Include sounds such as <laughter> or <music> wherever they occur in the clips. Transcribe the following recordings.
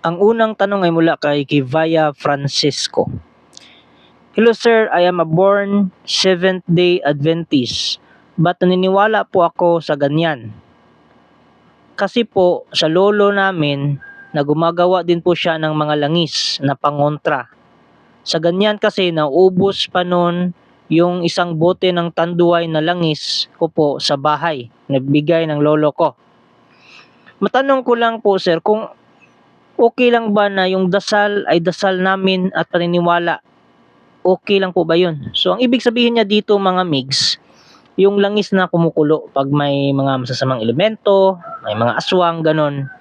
Ang unang tanong ay mula kay Kivaya Francisco. Hello sir, I am a born Seventh-day Adventist but naniniwala po ako sa ganyan. Kasi po sa lolo namin na gumagawa din po siya ng mga langis na pangontra. Sa ganyan kasi naubos pa noon yung isang bote ng tanduay na langis ko po sa bahay. Nagbigay ng lolo ko. Matanong ko lang po sir kung okay lang ba na yung dasal ay dasal namin at paniniwala? Okay lang po ba yun? So, ang ibig sabihin niya dito mga migs, yung langis na kumukulo pag may mga masasamang elemento, may mga aswang, ganon.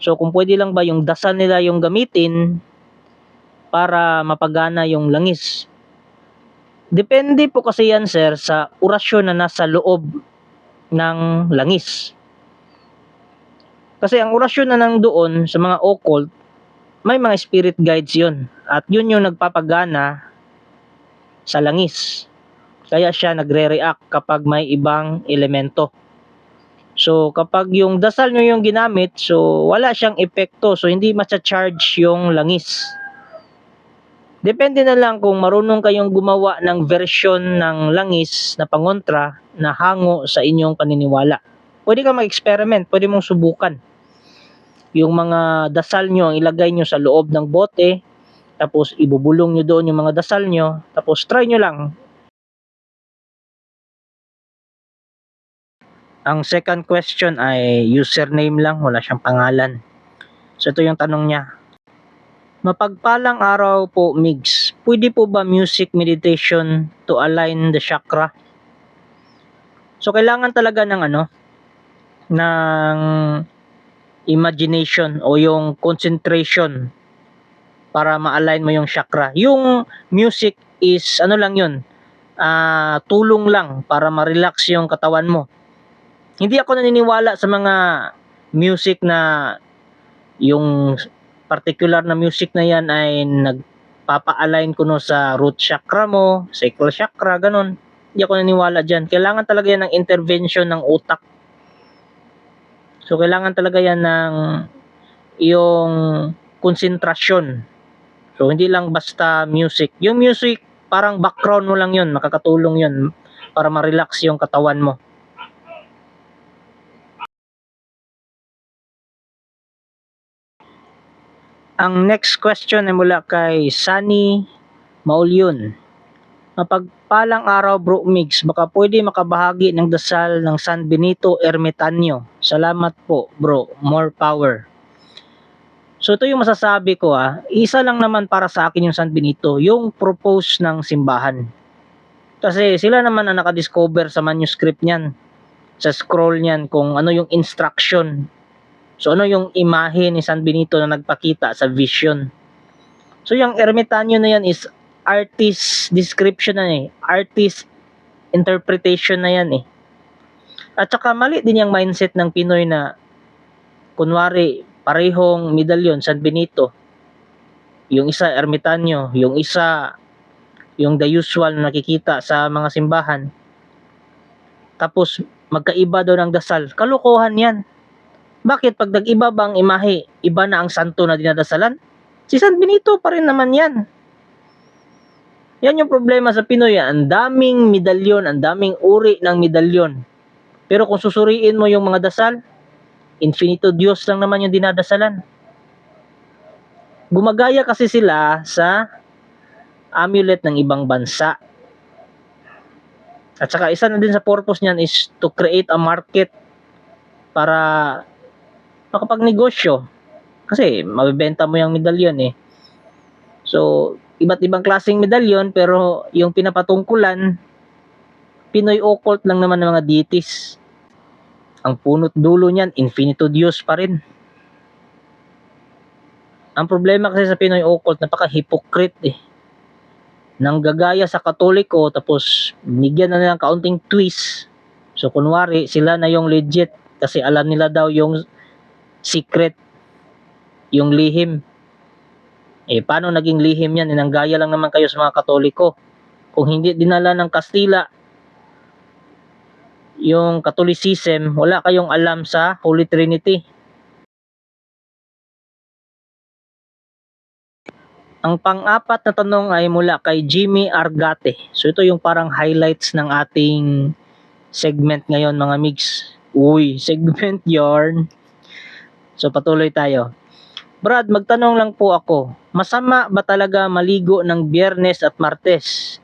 So, kung pwede lang ba yung dasal nila yung gamitin para mapagana yung langis? Depende po kasi yan, sir, sa orasyon na nasa loob ng langis. Kasi ang orasyon na nandoon sa mga occult, may mga spirit guides yun. At yun yung nagpapagana sa langis. Kaya siya nagre-react kapag may ibang elemento. So, kapag yung dasal nyo yung ginamit, so wala siyang epekto. So, hindi matcha-charge yung langis. Depende na lang kung marunong kayong gumawa ng version ng langis na pangontra na hango sa inyong paniniwala. Pwede ka mag-experiment, pwede mong subukan yung mga dasal nyo, ang ilagay nyo sa loob ng bote, tapos ibubulong nyo doon yung mga dasal nyo, tapos try nyo lang. Ang second question ay username lang, wala siyang pangalan. So ito yung tanong niya. Mapagpalang araw po, Migs. Pwede po ba music meditation to align the chakra? So kailangan talaga ng ano, ng imagination o yung concentration para ma-align mo yung chakra. Yung music is ano lang yun, ah, tulong lang para ma-relax yung katawan mo. Hindi ako naniniwala sa mga music na yung particular na music na yan ay nagpapa-align kuno sa root chakra mo, sacral chakra, ganun. Hindi ako naniniwala dyan. Kailangan talaga yan ng intervention ng utak So, kailangan talaga yan ng yung konsentrasyon. So, hindi lang basta music. Yung music, parang background mo lang yun. Makakatulong yun para ma-relax yung katawan mo. Ang next question ay mula kay Sunny Maulion. Mapagpalang araw bro mix, baka pwede makabahagi ng dasal ng San Benito Ermitanyo. Salamat po bro, more power. So ito yung masasabi ko ah, isa lang naman para sa akin yung San Benito, yung propose ng simbahan. Kasi sila naman ang nakadiscover sa manuscript niyan, sa scroll niyan kung ano yung instruction. So ano yung imahe ni San Benito na nagpakita sa vision. So yung Ermitanyo na yan is artist description na eh. Artist interpretation na yan eh. At saka mali din yung mindset ng Pinoy na kunwari parehong medalyon San Benito. Yung isa ermitanyo, yung isa yung the usual na nakikita sa mga simbahan. Tapos magkaiba daw ng dasal. Kalokohan yan. Bakit pag nag-iba bang imahe, iba na ang santo na dinadasalan? Si San Benito pa rin naman yan. Yan yung problema sa Pinoy. ah. Ang daming medalyon, ang daming uri ng medalyon. Pero kung susuriin mo yung mga dasal, infinito Diyos lang naman yung dinadasalan. Gumagaya kasi sila sa amulet ng ibang bansa. At saka isa na din sa purpose niyan is to create a market para makapagnegosyo. Kasi mabibenta mo yung medalyon eh. So, iba't ibang klaseng medalyon pero yung pinapatungkulan Pinoy occult lang naman ng mga deities. Ang punot dulo niyan, infinito Dios pa rin. Ang problema kasi sa Pinoy occult, napaka-hypocrite eh. Nang gagaya sa katoliko, tapos nigyan na nilang kaunting twist. So, kunwari, sila na yung legit kasi alam nila daw yung secret, yung lihim. Eh, paano naging lihim yan? Inanggaya lang naman kayo sa mga katoliko. Kung hindi dinala ng Kastila, yung Catholicism, wala kayong alam sa Holy Trinity. Ang pang-apat na tanong ay mula kay Jimmy Argate. So ito yung parang highlights ng ating segment ngayon mga mix. Uy, <laughs> segment yarn. So patuloy tayo. Brad, magtanong lang po ako. Masama ba talaga maligo ng biyernes at martes?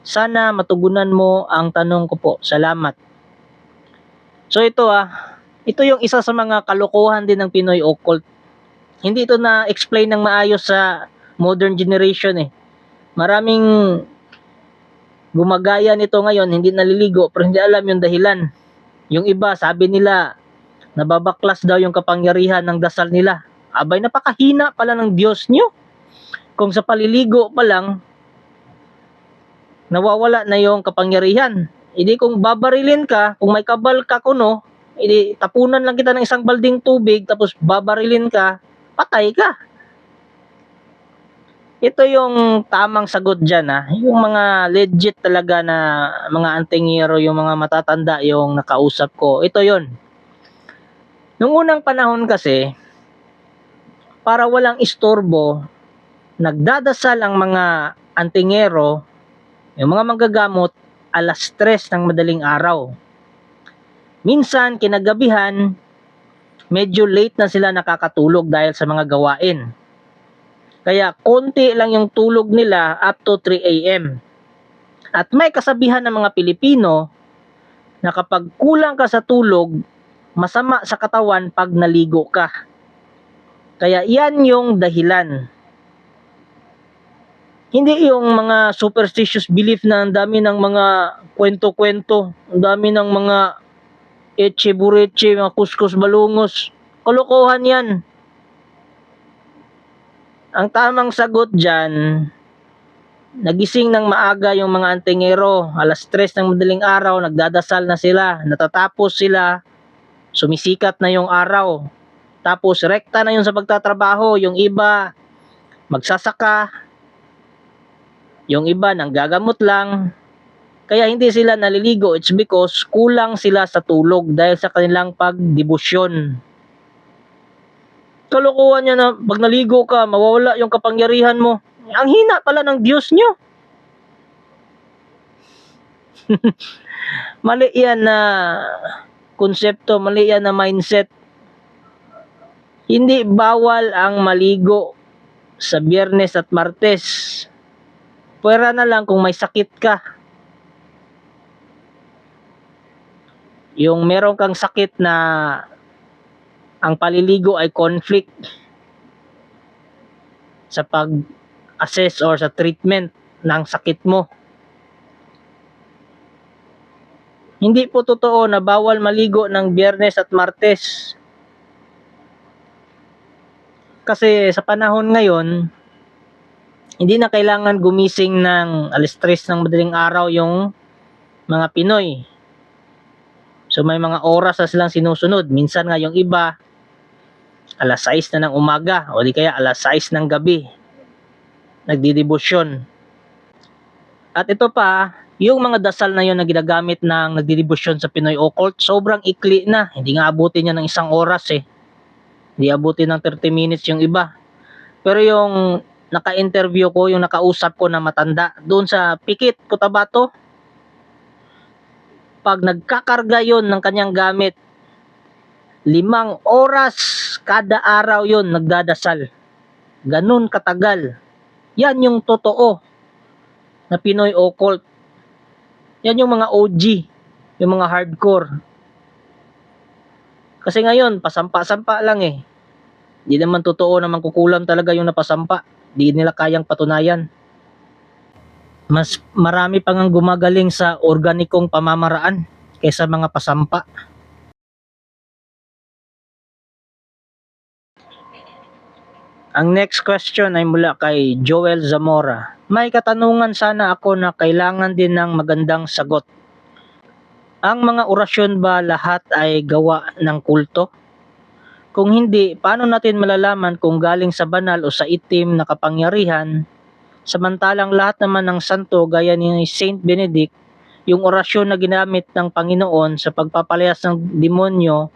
Sana matugunan mo ang tanong ko po. Salamat. So ito ah, ito yung isa sa mga kalokohan din ng Pinoy occult. Hindi ito na explain ng maayos sa modern generation eh. Maraming gumagaya nito ngayon, hindi naliligo pero hindi alam yung dahilan. Yung iba, sabi nila, nababaklas daw yung kapangyarihan ng dasal nila. Abay, napakahina pala ng Diyos nyo. Kung sa paliligo pa lang, nawawala na yung kapangyarihan. Hindi kung babarilin ka, kung may kabal ka kuno, hindi tapunan lang kita ng isang balding tubig tapos babarilin ka, patay ka. Ito yung tamang sagot dyan ha. Yung mga legit talaga na mga antingero, yung mga matatanda yung nakausap ko. Ito yon. Nung unang panahon kasi, para walang istorbo, nagdadasal ang mga antingero, yung mga manggagamot, alas 3 ng madaling araw. Minsan, kinagabihan, medyo late na sila nakakatulog dahil sa mga gawain. Kaya konti lang yung tulog nila up to 3 a.m. At may kasabihan ng mga Pilipino na kapag kulang ka sa tulog, masama sa katawan pag naligo ka. Kaya yan yung dahilan. Hindi yung mga superstitious belief na ang dami ng mga kwento-kwento, ang dami ng mga eche bureche, mga kuskus balungos. Kalokohan yan. Ang tamang sagot dyan, nagising ng maaga yung mga antingero, alas 3 ng madaling araw, nagdadasal na sila, natatapos sila, sumisikat na yung araw. Tapos rekta na yun sa pagtatrabaho, yung iba magsasaka, yung iba nang gagamot lang. Kaya hindi sila naliligo, it's because kulang sila sa tulog dahil sa kanilang pagdebosyon. Kalokohan niya na pag naligo ka, mawawala yung kapangyarihan mo. Ang hina pala ng Diyos nyo. <laughs> mali yan na konsepto, mali yan na mindset. Hindi bawal ang maligo sa biyernes at martes. Pwera na lang kung may sakit ka. Yung meron kang sakit na ang paliligo ay conflict sa pag-assess or sa treatment ng sakit mo. Hindi po totoo na bawal maligo ng biyernes at martes. Kasi sa panahon ngayon, hindi na kailangan gumising ng alas 3 ng madaling araw yung mga Pinoy. So may mga oras na silang sinusunod. Minsan nga yung iba, alas 6 na ng umaga o di kaya alas 6 ng gabi. Nagdidebosyon. At ito pa, yung mga dasal na yon na ginagamit ng nagdidebosyon sa Pinoy Occult, sobrang ikli na. Hindi nga abutin niya ng isang oras eh. Hindi abutin ng 30 minutes yung iba. Pero yung naka-interview ko, yung nakausap ko na matanda, doon sa Pikit, Cotabato, pag nagkakarga yon ng kanyang gamit, limang oras kada araw yon nagdadasal. Ganun katagal. Yan yung totoo na Pinoy occult. Yan yung mga OG, yung mga hardcore. Kasi ngayon, pasampa-sampa lang eh. Hindi naman totoo naman kukulam talaga yung napasampa. Di nila kayang patunayan. Mas marami pang ang gumagaling sa organikong pamamaraan kaysa mga pasampa. Ang next question ay mula kay Joel Zamora. May katanungan sana ako na kailangan din ng magandang sagot. Ang mga orasyon ba lahat ay gawa ng kulto? Kung hindi, paano natin malalaman kung galing sa banal o sa itim na kapangyarihan? Samantalang lahat naman ng santo gaya ni Saint Benedict, yung orasyon na ginamit ng Panginoon sa pagpapalayas ng demonyo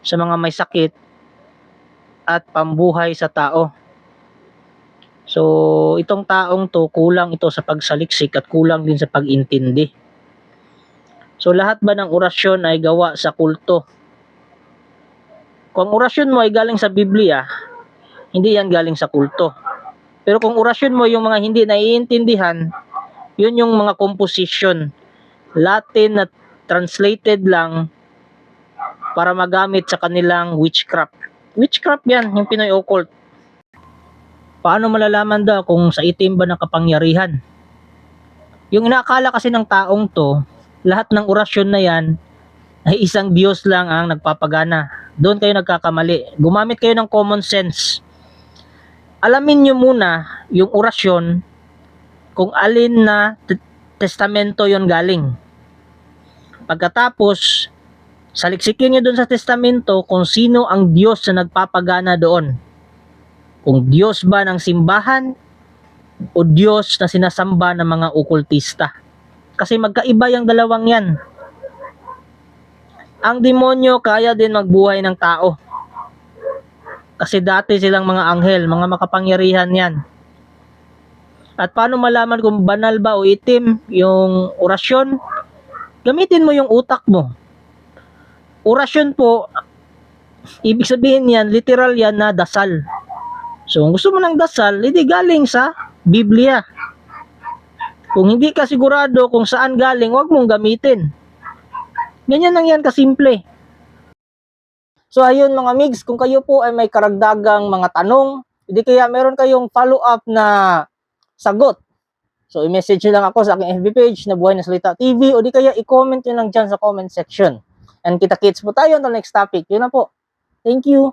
sa mga may sakit at pambuhay sa tao. So, itong taong to, kulang ito sa pagsaliksik at kulang din sa pag-intindi. So, lahat ba ng orasyon ay gawa sa kulto? Kung orasyon mo ay galing sa Biblia, hindi yan galing sa kulto. Pero kung orasyon mo yung mga hindi naiintindihan, yun yung mga composition. Latin na translated lang para magamit sa kanilang witchcraft. Witchcraft yan, yung Pinoy occult. Paano malalaman daw kung sa itim ba ng kapangyarihan? Yung inaakala kasi ng taong to, lahat ng orasyon na yan ay isang Diyos lang ang nagpapagana. Doon kayo nagkakamali. Gumamit kayo ng common sense. Alamin nyo muna yung orasyon kung alin na testamento yon galing. Pagkatapos, saliksikin nyo doon sa testamento kung sino ang Diyos na nagpapagana doon. Kung Diyos ba ng simbahan o Diyos na sinasamba ng mga okultista. Kasi magkaiba yung dalawang yan. Ang demonyo kaya din magbuhay ng tao. Kasi dati silang mga anghel, mga makapangyarihan yan. At paano malaman kung banal ba o itim yung orasyon? Gamitin mo yung utak mo. Orasyon po, ibig sabihin yan, literal yan na dasal. So, kung gusto mo ng dasal, hindi galing sa Biblia. Kung hindi ka sigurado kung saan galing, huwag mong gamitin. Ganyan lang yan kasimple. So ayun mga migs, kung kayo po ay may karagdagang mga tanong, hindi kaya meron kayong follow-up na sagot. So i-message nyo lang ako sa aking FB page na Buhay na Salita TV o di kaya i-comment nyo lang dyan sa comment section. And kita-kits po tayo on the next topic. Yun na po. Thank you.